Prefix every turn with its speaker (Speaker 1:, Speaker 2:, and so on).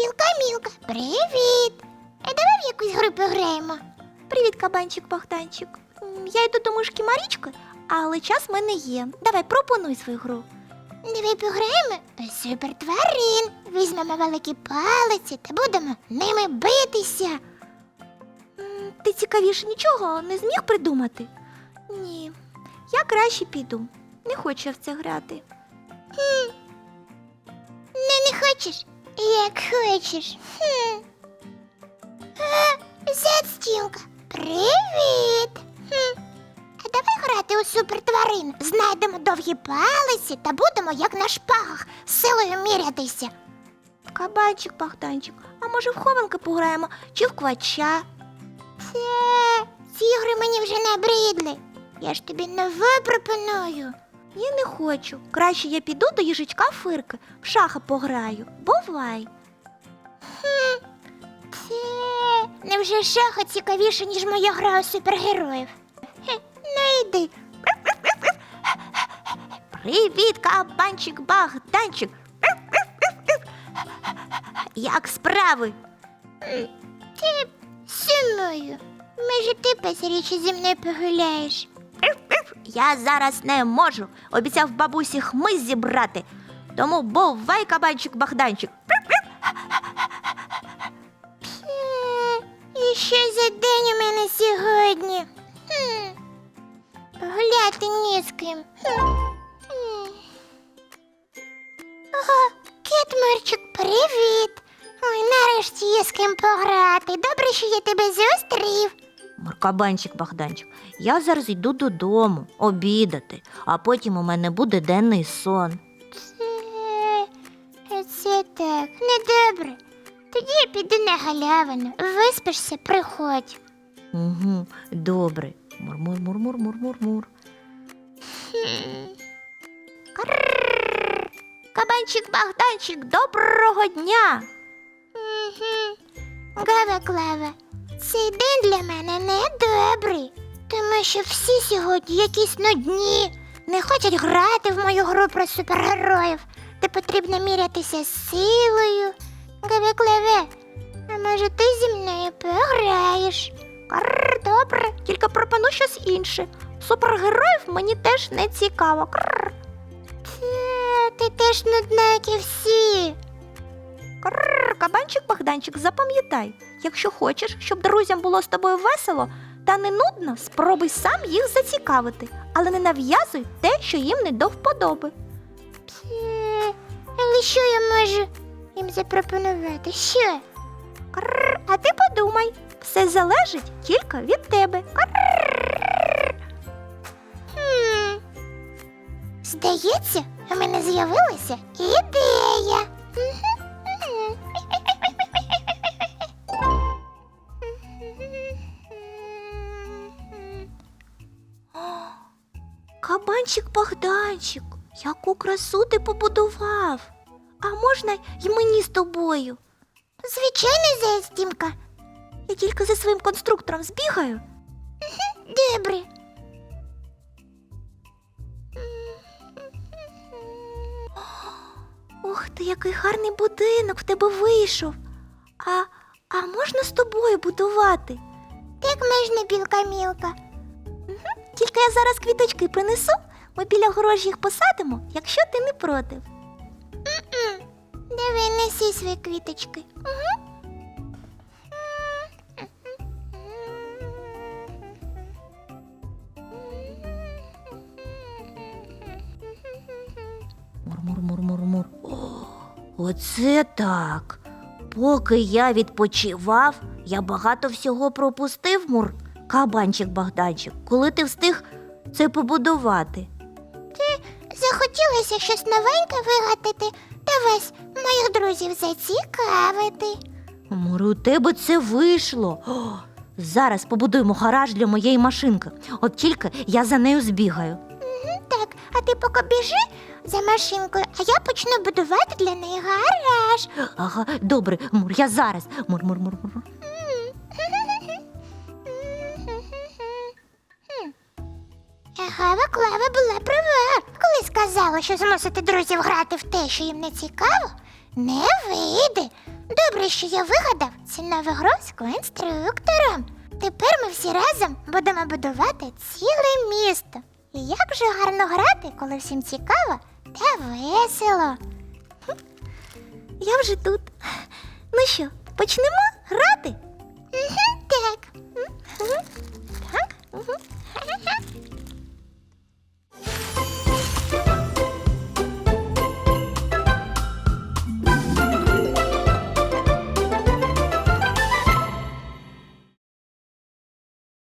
Speaker 1: білка мілка. Привіт. А давай в якусь гру пограємо.
Speaker 2: Привіт, кабанчик Богданчик. Я йду до мишки Марічки, але час в мене є. Давай пропонуй свою гру.
Speaker 1: Давай пограємо супер тварин. Візьмемо великі палиці та будемо ними битися.
Speaker 2: Ти цікавіше нічого не зміг придумати? Ні, я краще піду. Не хочу в це грати. Хм.
Speaker 1: Не, не хочеш? Як хочеш. Хм. А, зять привіт. Хм. А давай грати у супер тварин. Знайдемо довгі палиці та будемо, як на шпагах, силою мірятися.
Speaker 2: Кабанчик Богданчик, а може в хованки пограємо чи в квача?
Speaker 1: Це ці ігри мені вже набридли. Я ж тобі нове пропоную.
Speaker 2: Я не хочу. Краще я піду до їжачка Фирки, в шаха пограю. Бувай.
Speaker 1: Це невже шаха цікавіше, ніж моя гра у супергероїв. Хе, ну йди.
Speaker 2: Привіт, кабанчик Богданчик. Як справи?
Speaker 1: Ти сумую. Може, ти пасарічі зі мною погуляєш?
Speaker 2: Я зараз не можу. Обіцяв бабусі хмиз зібрати. Тому бувай, кабанчик Богданчик.
Speaker 1: І що за день у мене сьогодні? Хм. Гуляти ні з ким. Хм. Ого, Кетмирчик, привіт! Ой, нарешті є з ким пограти. Добре, що я тебе зустрів.
Speaker 2: Кабанчик Богданчик, я зараз йду додому обідати, а потім у мене буде денний сон.
Speaker 1: Це, це так, недобре. Тоді я піду на галявину. Виспишся, приходь.
Speaker 2: Угу, добре. Мур-мур-мур-мур-мур-мур. Кабанчик Богданчик, доброго дня!
Speaker 1: Угу. Цей день для мене недобрий, тому що всі сьогодні якісь нудні, не хочуть грати в мою гру про супергероїв, де потрібно мірятися силою. Гава Клаве, а може ти зі мною пограєш?
Speaker 2: Карр, добре, тільки пропоную щось інше. Супергероїв мені теж не цікаво. Карр.
Speaker 1: Це ти теж нудна, як і всі.
Speaker 2: Карр, кабанчик Богданчик, запам'ятай, якщо хочеш, щоб друзям було з тобою весело та не нудно, спробуй сам їх зацікавити, але не нав'язуй те, що їм не до вподоби.
Speaker 1: Але що я можу їм запропонувати? Що?
Speaker 2: Карр, а ти подумай, все залежить тільки від тебе.
Speaker 1: Хм. Здається, у мене з'явилася ідея.
Speaker 2: Кабанчик Богданчик, яку красу ти побудував. А можна й мені з тобою?
Speaker 1: Звичайно, заяць Тімка.
Speaker 2: Я тільки за своїм конструктором збігаю.
Speaker 1: Добре.
Speaker 2: Ух ти, який гарний будинок в тебе вийшов. А, а можна з тобою будувати?
Speaker 1: Так можна, білка мілка.
Speaker 2: Тільки я зараз квіточки принесу, ми біля горожі їх посадимо, якщо ти не проти.
Speaker 1: М-м. Давай неси свої квіточки.
Speaker 2: Мур-мур-мур-мур-мур. О, оце так. Поки я відпочивав, я багато всього пропустив, мур, кабанчик Богданчик, коли ти встиг це побудувати.
Speaker 1: Захотілося щось новеньке вигадати та весь моїх друзів зацікавити.
Speaker 2: Мур, у тебе це вийшло. О, зараз побудуємо гараж для моєї машинки. От тільки я за нею збігаю.
Speaker 1: Так, а ти поки біжи за машинкою, а я почну будувати для неї гараж.
Speaker 2: Ага, добре, мур, я зараз. Мур, мур, мур, мур.
Speaker 1: Гава Клава була права, коли сказала, що змусити друзів грати в те, що їм не цікаво, не вийде. Добре, що я вигадав познайомитися на вигровську інструктором. Тепер ми всі разом будемо будувати ціле місто. І як же гарно грати, коли всім цікаво та весело.
Speaker 2: Я вже тут. Ну що, почнемо грати?
Speaker 1: Так.
Speaker 2: Так?